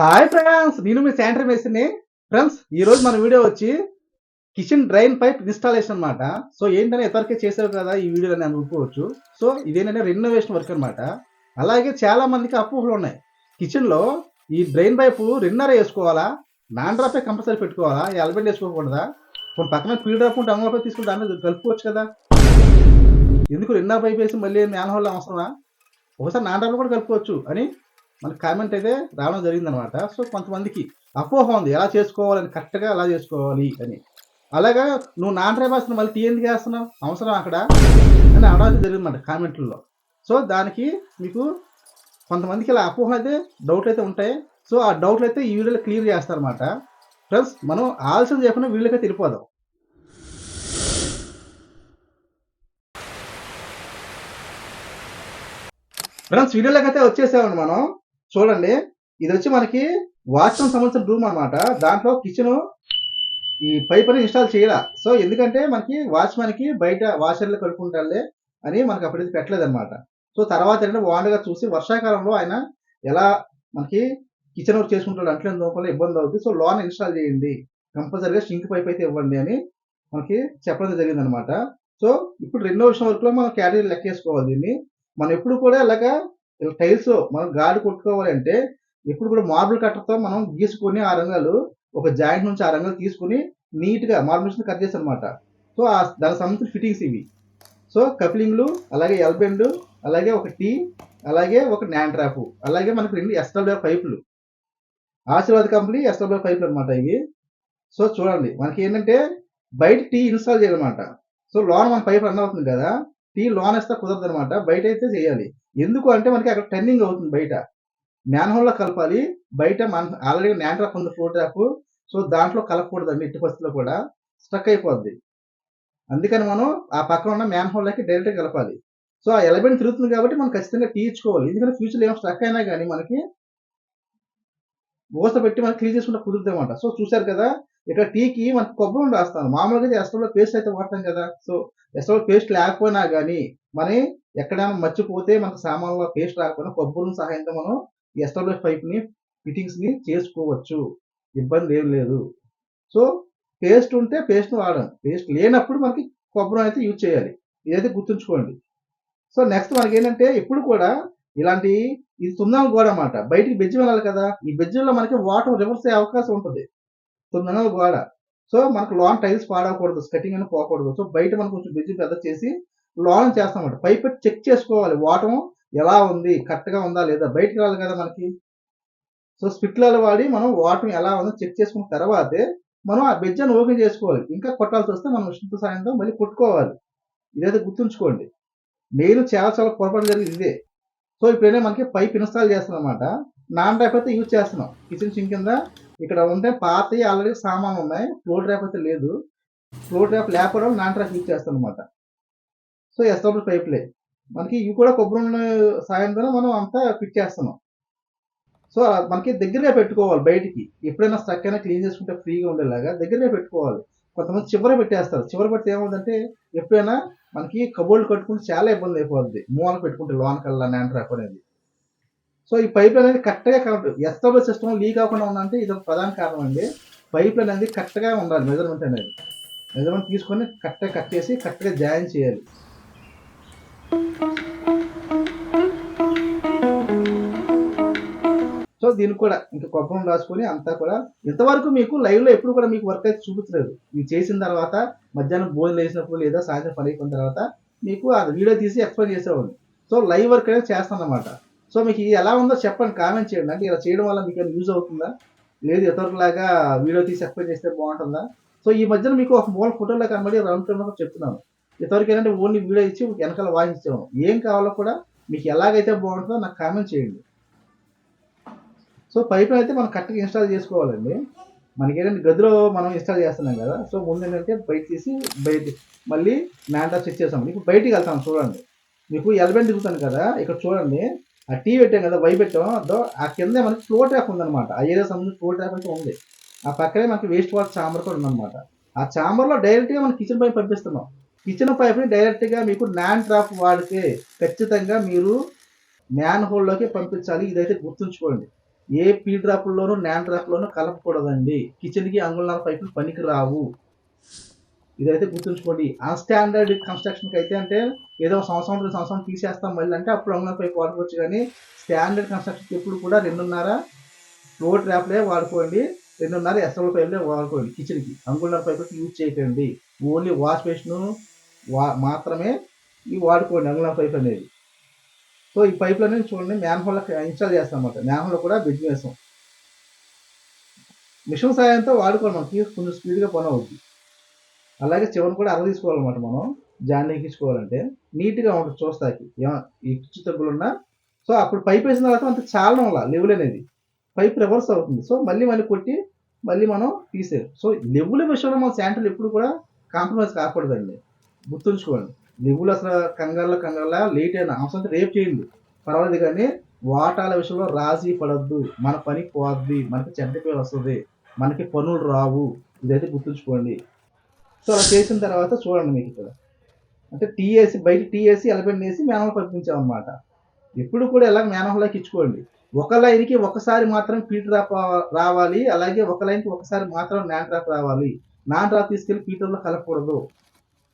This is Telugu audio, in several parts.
హాయ్ ఫ్రెండ్స్ నేను మీ శానిటరీ మేస్త్రిని. ఫ్రెండ్స్ ఈ రోజు మన వీడియో వచ్చి కిచెన్ డ్రైన్ పైప్ ఇన్స్టాలేషన్ అన్నమాట. సో ఏంటనే ఇతరకే చేసావు కదా ఈ వీడియోలో నేను అనుకోవచ్చు. సో ఇదేంటంటే రెనోవేషన్ వర్క్ అన్నమాట. అలాగే చాలా మందికి అపోహలు ఉన్నాయి. కిచెన్లో ఈ డ్రైన్ పైపు రిన్నర్ వేసుకోవాలా? నాన్ డ్రాపే కంపల్సరీ పెట్టుకోవాలా? ఈ ఎల్బెండ్ వేసుకోకూడదా కొన్ని పక్కన పీల్ డ్రాప్ ఉంటే అంగ పైప్ తీసుకుని దాంట్లో కలుపుకోవచ్చు కదా. ఎందుకు రిన్నర్ పైప్ వేసి మళ్ళీ మ్యాన్ హోల్ అవసరమా? ఒకసారి నాన్ డ్రాప్ కూడా కలుపుకోవచ్చు అని మనకి కామెంట్ అయితే రావడం జరిగిందనమాట సో కొంతమందికి అపోహ ఉంది. ఎలా చేసుకోవాలని కరెక్ట్గా ఎలా చేసుకోవాలి అని. అలాగా నువ్వు నాన్ డ్రైవ్ మళ్ళీ టీ ఎందుకు వేస్తున్నావు అవసరం అక్కడ? అని అనడం జరిగిందన్నమాట కామెంట్లలో. సో దానికి మీకు కొంతమందికి ఇలా అపోహ అయితే డౌట్లు అయితే ఉంటాయి. సో ఆ డౌట్లు అయితే ఈ వీడియోలో క్లియర్ చేస్తారన్నమాట. ప్లస్ మనం ఆలస్యం చేయకుండా వీళ్ళకే తెలిపోదాం ఫ్రెండ్స్ వీడియోలోకి అయితే వచ్చేసామండి మనం. చూడండి. ఇది వచ్చి మనకి వాష్రూమ్ సంబంధించిన రూమ్ అనమాట దాంట్లో కిచెన్ ఈ పైప్ అని ఇన్స్టాల్ చేయాల? సో ఎందుకంటే మనకి వాచ్మెన్కి బయట వాషర్లు కడుక్కుంటాలే అని మనకి అప్పుడు పెట్టలేదు అనమాట సో తర్వాత ఏంటంటే వాండగా చూసి వర్షాకాలంలో ఆయన ఎలా మనకి కిచెన్ వర్క్ చేసుకుంటాడు అంట్లో లోపల ఇబ్బంది అవుతుంది సో లోన్ ఇన్స్టాల్ చేయండి. కంపల్సరీగా షింక్ పైప్ అయితే ఇవ్వండి అని మనకి చెప్పడం జరిగింది అనమాట సో ఇప్పుడు రెండో విషయం వరకు మనం క్యాటరీ లెక్కేసుకోవాలి దీన్ని. మనం ఎప్పుడు కూడా ఇలాగా టైల్స్ మనం గాడి కొట్టుకోవాలంటే ఇప్పుడు కూడా మార్బుల్ కట్టర్తో మనం గీసుకొని ఆ రంగాలు ఒక జాయింట్ నుంచి ఆ రంగాలు తీసుకుని నీట్గా మార్బుల్ నుంచి కట్ చేసి అనమాట సో ఆ దానికి సంబంధించిన ఫిట్టింగ్స్ ఇవి. సో కప్లింగ్లు అలాగే ఎల్బెండ్ అలాగే ఒక టీ అలాగే ఒక న్యాన్ ట్రాప్ అలాగే మనకు రెండు ఎస్డబ్ల్యూ పైపులు. ఆశీర్వాద్ కంపెనీ ఎస్డబ్ల్యూ పైపులు అనమాట ఇవి. సో చూడండి మనకి ఏంటంటే బయట టీ ఇన్స్టాల్ చేయాలన్నమాట. సో లోన మన పైప్ రన్ అవుతుంది కదా. టీ లోన్ ఇస్తే కుదరదు అనమాట బయట అయితే చేయాలి. ఎందుకు అంటే మనకి అక్కడ టర్నింగ్ అవుతుంది బయట. మ్యాన్ హోల్లో కలపాలి. బయట మన ఆల్రెడీ న్యాన్ ట్రాప్ ఉంది ఫ్లో ట్రాప్ సో దాంట్లో కలపకూడదండి ఇటు పరిస్థితిలో కూడా. స్ట్రక్ అయిపోద్ది. అందుకని మనం ఆ పక్కన ఉన్న మ్యాన్ హోల్లోకి డైరెక్ట్ కలపాలి. సో ఆ ఎలబెంట్ తిరుగుతుంది కాబట్టి మనం ఖచ్చితంగా తీయించుకోవాలి ఎందుకంటే ఫ్యూచర్ ఏమో స్ట్రక్ అయినా కానీ మనకి ఊస పెట్టి మనకి క్లీన్ చేసుకుంటే కుదురుతుంది అనమాట సో చూసారు కదా ఇక్కడ టీకి మనకి కొబ్బరి ఉండి రాస్తాను. మామూలుగా అయితే ఎస్టోలో పేస్ట్ అయితే వాడతాం కదా. సో ఎస్టోలో పేస్ట్ లేకపోయినా కానీ మనం ఎక్కడైనా మర్చిపోతే మనకు సామాన్లో పేస్ట్ రాకపోయినా కొబ్బరి సహాయంతో మనం ఎస్టాబ్లిష్ పైప్ని ఫిట్టింగ్స్ని చేసుకోవచ్చు. ఇబ్బంది ఏం లేదు. సో పేస్ట్ ఉంటే పేస్ట్ వాడడం. పేస్ట్ లేనప్పుడు మనకి కొబ్బరి అయితే యూజ్ చేయాలి. ఇదైతే గుర్తుంచుకోండి. సో నెక్స్ట్ మనకి ఏంటంటే ఎప్పుడు కూడా ఇలాంటి ఇది సున్నాం గోడ అన్నమాట. బయటికి బెజ్జి వెళ్ళాలి కదా. ఈ బెజ్జిలో మనకి వాటర్ రివర్స్ అయ్యే అవకాశం ఉంటుంది. సున్నాం గోడ సో మనకు లాంగ్ టైల్స్ పాడకూడదు స్కటింగ్ అని పోకూడదు. సో బయట మనం కొంచెం బ్రిడ్జ్ పెద్ద చేసి లాంగ్ చేస్తామంట పైప్ చెక్ చేసుకోవాలి. వాటం ఎలా ఉంది? కరెక్ట్గా ఉందా లేదా? బయటకు రాలి కదా మనకి. సో స్పిట్లలో వాడి మనం వాటర్ ఎలా ఉందో చెక్ చేసుకున్న తర్వాతే మనం ఆ బెజ్జను ఓపెన్ చేసుకోవాలి. ఇంకా కొట్టాల్సి వస్తే మనం ఉష్ణత సాయంతో మళ్ళీ కొట్టుకోవాలి. ఇదైతే గుర్తుంచుకోండి. మెయిన్ చాలా చాలా పొరపాటు జరిగింది ఇదే. సో ఇప్పుడైనా మనకి పైప్ ఇన్స్టాల్ చేస్తున్నాం అనమాట నాన్ డ్రాప్ అయితే యూజ్ చేస్తున్నాం. కిచెన్ సింక్ కింద ఇక్కడ ఉంటే పాతవి ఆల్రెడీ సామాన్లు ఉన్నాయి. ఫ్లోర్ డ్రాప్ అయితే లేదు. ఫ్లోర్ డ్రాప్ లేకపోవడం నాన్ డ్రాప్ యూజ్ చేస్తాం అనమాట సో ఎస్టాబ్లిష్ పైప్లే. మనకి ఇవి కూడా కొబ్బరి నూనె సాయంతో మనం అంతా ఫిట్ చేస్తున్నాం. సో మనకి దగ్గరగా పెట్టుకోవాలి బయటికి. ఎప్పుడైనా స్ట్రక్ అయినా క్లీన్ చేసుకుంటే ఫ్రీగా ఉండేలాగా దగ్గరగా పెట్టుకోవాలి. కొంతమంది చివర పెట్టేస్తారు. చివర పెడితే ఏమవుతుందంటే ఎప్పుడైనా మనకి కబోర్డ్ కట్టుకుంటే చాలా ఇబ్బంది అయిపోద్ది. మూలన పెట్టుకుంటే లోన్ కల్లా నాన్ ట్రాప్ అనేది. సో ఈ పైప్ అనేది కరెక్ట్గా కరెక్ట్ ఎస్టాబ్లిష్ సిస్టమ్ లీక్ అవ్వకుండా ఉందంటే ఇది ఒక ప్రధాన కారణం అండి. పైప్ అనేది కరెక్ట్గా ఉండాలి మెజర్మెంట్ అనేది. మెజర్మెంట్ తీసుకొని కరెక్ట్గా కట్ చేసి కరెక్ట్గా జాయిన్ చేయాలి. సో దీనికి కూడా ఇంకా కొబ్బరి రాసుకొని అంతా కూడా ఇంతవరకు మీకు లైవ్లో ఎప్పుడు కూడా మీకు వర్క్ అయితే చూపించలేదు. మీరు చేసిన తర్వాత మధ్యాహ్నం భోజనం వేసినప్పుడు లేదా సాయంత్రం పని అయిపోయిన తర్వాత మీకు ఆ వీడియో తీసి ఎక్స్ప్లెయిన్ చేసేవాళ్ళు. సో లైవ్ వర్క్ అనేది చేస్తాను అనమాట సో మీకు ఇది ఎలా ఉందో చెప్పండి కామెంట్ చేయండి. అంటే ఇలా చేయడం వల్ల మీకు యూజ్ అవుతుందా? లేదు ఇతరులాగా వీడియో తీసి ఎక్స్ప్లెయిన్ చేస్తే బాగుంటుందా? సో ఈ మధ్యన మీకు ఒక మూల ఫోటోలో కనబడి రౌండ్ టర్మ్ చెప్తున్నాను. ఇంతవరకు ఏంటంటే ఓన్లీ వీడియో ఇచ్చి వెనకాల వాయించాము ఏం కావాలో కూడా మీకు ఎలాగైతే బాగుంటుందో నాకు కామెంట్ చేయండి. సో పైప్ అయితే మనం కరెక్ట్గా ఇన్స్టాల్ చేసుకోవాలండి. మనకి ఏంటంటే గదిలో మనం ఇన్స్టాల్ చేస్తున్నాం కదా సో ముందు ఏంటంటే బయట తీసి బయట మళ్ళీ మ్యాంటా చెక్ చేస్తాం. ఇప్పుడు బయటికి వెళ్తాం చూడండి. మీకు ఎల్బెండ్ దిగుతాను కదా ఇక్కడ చూడండి. ఆ టీ పెట్టాం కదా వై పెట్టాం. అదో ఆ కింద మనకి ఫ్లో ట్రాప్ ఉందన్నమాట. ఆ ఏరియా సంబంధించి ఫ్లో ట్రాప్ అయితే ఉంది. ఆ పక్కనే మనకి వేస్ట్ వాటర్ చాంబర్ కూడా ఉందన్నమాట. ఆ చాంబర్లో డైరెక్ట్గా మనం కిచెన్ పైప్ పంపిస్తున్నాం. కిచెన్ పైప్ని డైరెక్ట్గా మీకు నాన్ ట్రాప్ వాడితే ఖచ్చితంగా మీరు మ్యాన్ హోల్లోకి పంపించాలి. ఇదైతే గుర్తుంచుకోండి. ఏ పీ డ్రాప్లోనూ నాన్ డ్రాప్లోనూ కలపకూడదండి. కిచెన్కి అంగుళనాల పైపులు పనికి రావు ఇదైతే గుర్తుంచుకోండి. అన్స్టాండర్డ్ కన్స్ట్రక్షన్కి అయితే అంటే ఏదో సంవత్సరం రెండు సంవత్సరం తీసేస్తాం మళ్ళీ అంటే అప్పుడు అంగుళాల పైపు వాడుకోవచ్చు కానీ స్టాండర్డ్ కన్స్ట్రక్షన్కి ఎప్పుడు కూడా రెండున్నర రోడ్ ట్రాప్లే వాడుకోండి. రెండున్నర ఎస్ఎల్ పైపులే వాడుకోండి కిచెన్కి అంగుళాల పైపులకి యూజ్ చేయకండి. ఓన్లీ వాష్ బేషన్ వా మాత్రమే ఇవి వాడుకోండి అంగుళం పైప్ అనేది. సో ఈ పైపులు అనేది చూడండి మ్యాన్హోల్ ఇన్స్టాల్ చేస్తాం అన్నమాట మ్యాన్హోల్ కూడా బిజినెస్ మిషన్ సాయంతో వాడుకోండి మనకి కొంచెం స్పీడ్గా పని అవుతుంది అలాగే చివరిని కూడా అర తీసుకోవాలన్నమాట మనం. జాన్ ఎక్కించుకోవాలంటే నీట్గా ఉంటుంది చూస్తాకి ఏమైనా తగ్గులున్నా. ఉన్నా సో అప్పుడు పైప్ వేసిన తర్వాత అంత చాలా వల్ల లెవెల్ అనేది. పైప్ రివర్స్ అవుతుంది. సో మళ్ళీ మళ్ళీ కొట్టి మళ్ళీ మనం తీసేది సో లెవెల్ విషయంలో మన శాంటల్ ఎప్పుడు కూడా కాంప్రమైజ్ కాకూడదండి. గుర్తుంచుకోండి. లెవెల్ అసలు కంగారులో కంగారులా లేట్ అయినా అవసరం రేపు చేయండి. పర్వాలేదు కానీ వాటాల విషయంలో రాజీ పడద్దు. మన పని పోద్ది. మనకి చెడ్డ పేరు వస్తుంది. మనకి పనులు రావు. ఇదైతే గుర్తుంచుకోండి. సో అలా చేసిన తర్వాత చూడండి మీకు ఇక్కడ. అంటే టీఏసి బయట టీఏసి ఎలబెండ్ వేసి మేనహోల్ పంపించామన్నమాట. ఎప్పుడు కూడా ఎలా మేనహోల్లోకి ఇచ్చుకోండి. ఒక లైన్కి ఒకసారి మాత్రం పీటర్ డ్రాప్ రావాలి. అలాగే ఒక లైన్కి ఒకసారి మాత్రం నాన్ డ్రాప్ రావాలి. నాన్ డ్రాప్ తీసుకెళ్ళి పీటర్లో కలపకూడదు.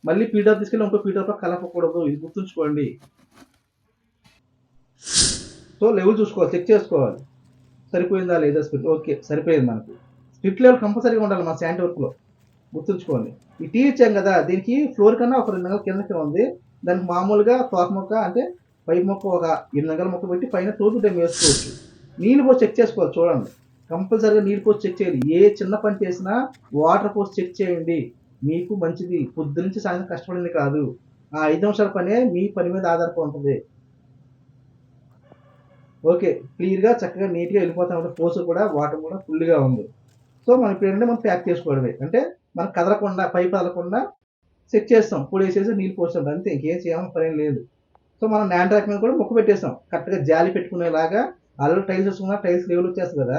మళ్ళీ పీటర్ తీసుకెళ్ళి ఇంకో పీటర్లో కలపకూడదు. ఇది గుర్తుంచుకోండి. సో లెవెల్ చూసుకోవాలి. చెక్ చేసుకోవాలి. సరిపోయిందా లేదా స్పిట్ ఓకే సరిపోయింది మనకు. స్పిట్ లెవెల్ కంపల్సరీగా ఉండాలి మన శాండ్ వర్క్లో. గుర్తుంచుకోండి. ఈ టీ ఇచ్చాం కదా? దీనికి ఫ్లోర్ కన్నా ఒక రెండు నెలల కిందకి ఉంది. దానికి మామూలుగా తోక మొక్క అంటే పై మొక్క ఒక ఎనిమిది నెలల మొక్క పెట్టి పైన టోపీ టైం వేసుకోవచ్చు నీళ్ళు పోసి చెక్ చేసుకోవాలి చూడండి. కంపల్సరీగా నీళ్ళు పోసి చెక్ చేయాలి. ఏ చిన్న పని చేసినా వాటర్ పోసి చెక్ చేయండి. మీకు మంచిది. పొద్దు నుంచి సాయంత్రం కష్టపడింది కాదు. ఆ ఐదు నిమిషాల పనే మీ పని మీద ఆధారపడి ఉంటుంది. ఓకే. క్లియర్గా చక్కగా నీట్గా వెళ్ళిపోతా. ఉంటుంది పోసు కూడా వాటర్ కూడా ఫుల్గా ఉంది. సో మనం ఇప్పుడు ఏంటంటే మనం ప్యాక్ చేసుకోవడమే. అంటే మనం కదలకుండా పైప్ కదలకుండా సెట్ చేస్తాం. పొడి వేసేసి నీళ్ళు పోస్తాం. అంతే ఇంకేం చేయాలని పని లేదు. సో మనం నాన్ ట్రాక్ మీద కూడా మొక్క పెట్టేస్తాం. కరెక్ట్గా జాలి పెట్టుకునేలాగా ఆల్రెడీ టైల్స్ వేసుకున్న టైల్స్ లెవెల్ వచ్చేస్తుంది కదా.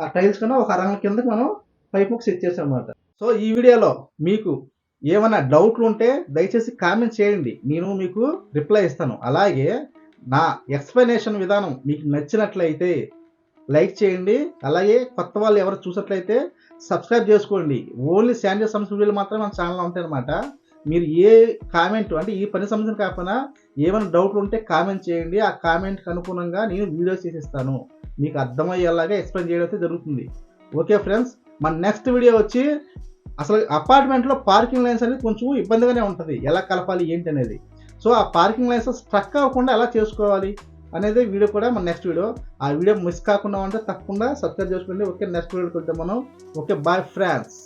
ఆ టైల్స్ కన్నా ఒక అరంగ కిందకి మనం పైప్ మొక్క సెట్ చేస్తాం అనమాట సో ఈ వీడియోలో మీకు ఏమైనా డౌట్లు ఉంటే దయచేసి కామెంట్ చేయండి. నేను మీకు రిప్లై ఇస్తాను. అలాగే నా ఎక్స్ప్లెనేషన్ విధానం మీకు నచ్చినట్లయితే లైక్ చేయండి. అలాగే కొత్త వాళ్ళు ఎవరు చూసినట్లయితే సబ్స్క్రైబ్ చేసుకోండి. ఓన్లీ శాండల్ సంబంధించిన వీడియోలు మాత్రమే మన ఛానల్లో ఉంటాయి అనమాట మీరు ఏ కామెంట్ అంటే ఈ పని సంబంధించిన కాకపోయినా ఏమైనా డౌట్లు ఉంటే కామెంట్ చేయండి. ఆ కామెంట్కి అనుగుణంగా నేను వీడియో చేసిస్తాను. మీకు అర్థమయ్యేలాగా ఎక్స్ప్లెయిన్ చేయడం అయితే జరుగుతుంది. ఓకే ఫ్రెండ్స్ మన నెక్స్ట్ వీడియో వచ్చి అసలు అపార్ట్మెంట్లో పార్కింగ్ లైన్స్ అనేది కొంచెం ఇబ్బందిగానే ఉంటుంది. ఎలా కలపాలి ఏంటి అనేది సో ఆ పార్కింగ్ లైన్స్ స్ట్రక్ అవ్వకుండా ఎలా చేసుకోవాలి? అనేది వీడియో కూడా మన నెక్స్ట్ వీడియో ఆ వీడియో మిస్ కాకుండా ఉంటే తప్పకుండా సబ్స్క్రైబ్ చేసుకోండి. ఓకే నెక్స్ట్ వీడియోకి వెళ్తే మనం. Okay bye friends